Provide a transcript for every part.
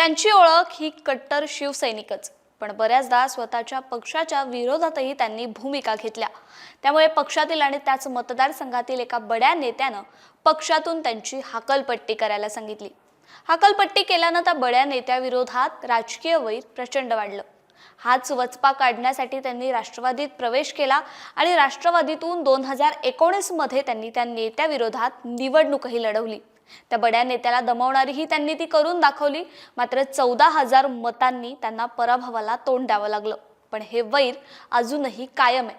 त्यांची ओळख ही कट्टर शिवसैनिकच. पण बऱ्याचदा स्वतःच्या पक्षाच्या विरोधातही त्यांनी भूमिका घेतल्या. त्यामुळे पक्षातील आणि त्याच मतदारसंघातील एका बड्या नेत्यानं पक्षातून त्यांची हाकलपट्टी करायला सांगितली. हाकलपट्टी केल्यानं त्या बड्या नेत्याविरोधात राजकीय वैर प्रचंड वाढलं. हाच वचपा काढण्यासाठी त्यांनी राष्ट्रवादीत प्रवेश केला आणि राष्ट्रवादीतून दोन हजार एकोणीसमध्ये त्यांनी त्या नेत्याविरोधात निवडणूकही लढवली. त्या बड्या नेत्याला दमवणारीही त्यांनी ती करून दाखवली. मात्र चौदा हजार मतांनी त्यांना पराभवाला तोंड द्यावं लागलं. पण हे वैर अजूनही कायम आहे.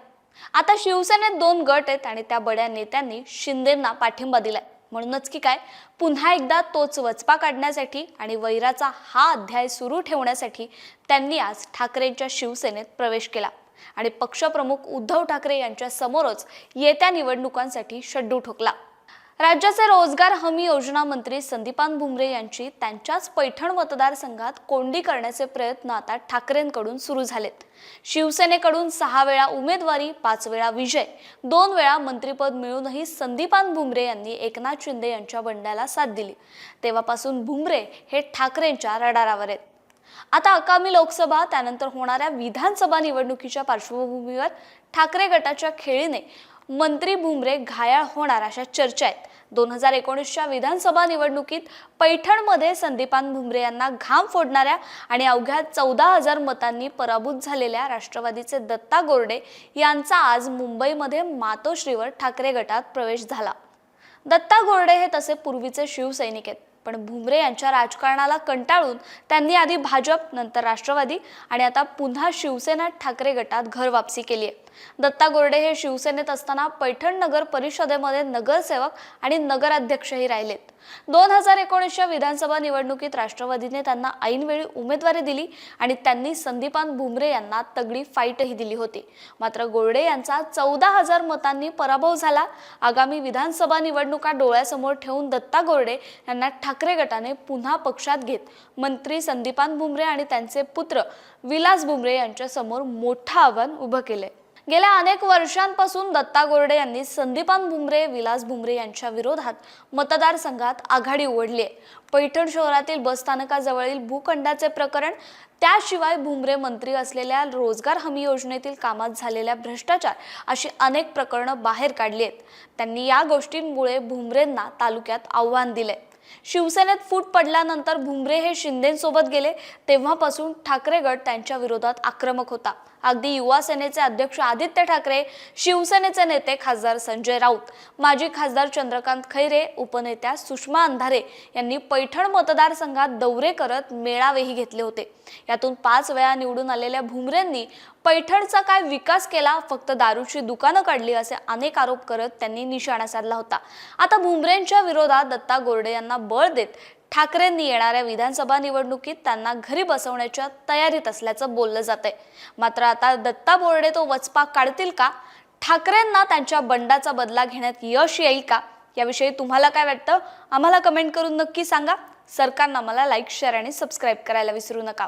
आता शिवसेनेत दोन गट आहेत आणि त्या बड्या नेत्यांनी शिंदेंना पाठिंबा दिलाय. म्हणूनच की काय? पुन्हा एकदा तोच वचपा काढण्यासाठी आणि वैराचा हा अध्याय सुरू ठेवण्यासाठी त्यांनी आज ठाकरेंच्या शिवसेनेत प्रवेश केला. आणि पक्षप्रमुख उद्धव ठाकरे यांच्या समोरच येत्या निवडणुकांसाठी शड्डू ठोकला. राज्याचे रोजगार हमी योजना मंत्री संदीपान भुमरे यांची त्यांच्याच पैठण मतदारसंघात कोंडी करण्याचे प्रयत्न आता ठाकरेंकडून सुरू झालेत. शिवसेनेकडून सहा वेळा उमेदवारी पाच वेळा विजय दोन वेळा मंत्रिपद मिळूनही संदीपान भुमरे यांनी एकनाथ शिंदे यांच्या बंड्याला साथ दिली. तेव्हापासून भुमरे हे ठाकरेंच्या रडारावर आहेत. आता आगामी लोकसभा त्यानंतर होणाऱ्या विधानसभा निवडणुकीच्या पार्श्वभूमीवर ठाकरे गटाच्या खेळीने मंत्री भुमरे घायाळ होणार अशा चर्चा आहेत. दोन हजार एकोणीसच्या विधानसभा निवडणुकीत पैठणमध्ये संदीपान भुमरे यांना घाम फोडणाऱ्या आणि अवघ्या चौदा हजार मतांनी पराभूत झालेल्या राष्ट्रवादीचे दत्ता गोरडे यांचा आज मुंबईमध्ये मातोश्रीवर ठाकरे गटात प्रवेश झाला. दत्ता गोरडे हे तसे पूर्वीचे शिवसैनिक आहेत पण भुमरे यांच्या राजकारणाला कंटाळून त्यांनी आधी भाजप नंतर राष्ट्रवादी आणि आता पुन्हा शिवसेना ठाकरे गटात घरवापसी केली आहे. दत्ता गोरडे हे शिवसेनेत असताना पैठण नगर परिषदेमध्ये नगरसेवक आणि नगराध्यक्षही राहिलेत. दोन हजार एकोणीसच्या विधानसभा निवडणुकीत राष्ट्रवादीने त्यांना ऐनवेळी उमेदवारी दिली आणि त्यांनी संदीपान भुमरे यांना तगडी फाईटही दिली होती. मात्र गोरडे यांचा चौदा हजार मतांनी पराभव झाला. आगामी विधानसभा निवडणुका डोळ्यासमोर ठेवून दत्ता गोरडे यांना ठाकरे गटाने पुन्हा पक्षात घेत मंत्री संदीपान भुमरे आणि त्यांचे पुत्र विलास भुमरे यांच्यासमोर मोठं आव्हान उभं केलंय. गेल्या अनेक वर्षांपासून दत्ता गोरडे यांनी संदीपान भुमरे विलास भुमरे यांच्या विरोधात मतदारसंघात आघाडी उघडली आहे. पैठण शहरातील बसस्थानकाजवळील भूखंडाचे प्रकरण त्याशिवाय भुमरे मंत्री असलेल्या रोजगार हमी योजनेतील कामात झालेल्या भ्रष्टाचार अशी अनेक प्रकरणं बाहेर काढली आहेत. त्यांनी या गोष्टींमुळे भुमरेंना तालुक्यात आव्हान दिले शिवसेनेत फूट पडल्यानंतर भुमरे हे शिंदेसोबत गेले. तेव्हापासून ठाकरे गट त्यांच्या विरोधात आक्रमक होता. अगदी युवा सेनेचे अध्यक्ष आदित्य ठाकरे शिवसेनेचे नेते खासदार संजय राऊत माजी खासदार चंद्रकांत खैरे उपनेत्या सुषमा अंधारे यांनी पैठण मतदारसंघात दौरे करत मेळावेही घेतले होते. यातून पाच वेळा निवडून आलेल्या भुमरेंनी पैठणचा काय विकास केला? फक्त दारूची दुकानं काढली असे अनेक आरोप करत त्यांनी निशाणा साधला होता. आता भुमरेंच्या विरोधात दत्ता गोर्डे यांना बळ देत ठाकरेंनी येणाऱ्या विधानसभा निवडणुकीत त्यांना घरी बसवण्याच्या तयारीत असल्याचं बोललं जात आहे मात्र आता दत्ता बोर्डे तो वचपा काढतील का? ठाकरेंना त्यांच्या बंडाचा बदला घेण्यात यश येईल का? याविषयी तुम्हाला काय वाटतं? आम्हाला कमेंट करून नक्की सांगा. सरकारनं मला लाईक शेअर आणि सबस्क्राईब करायला विसरू नका.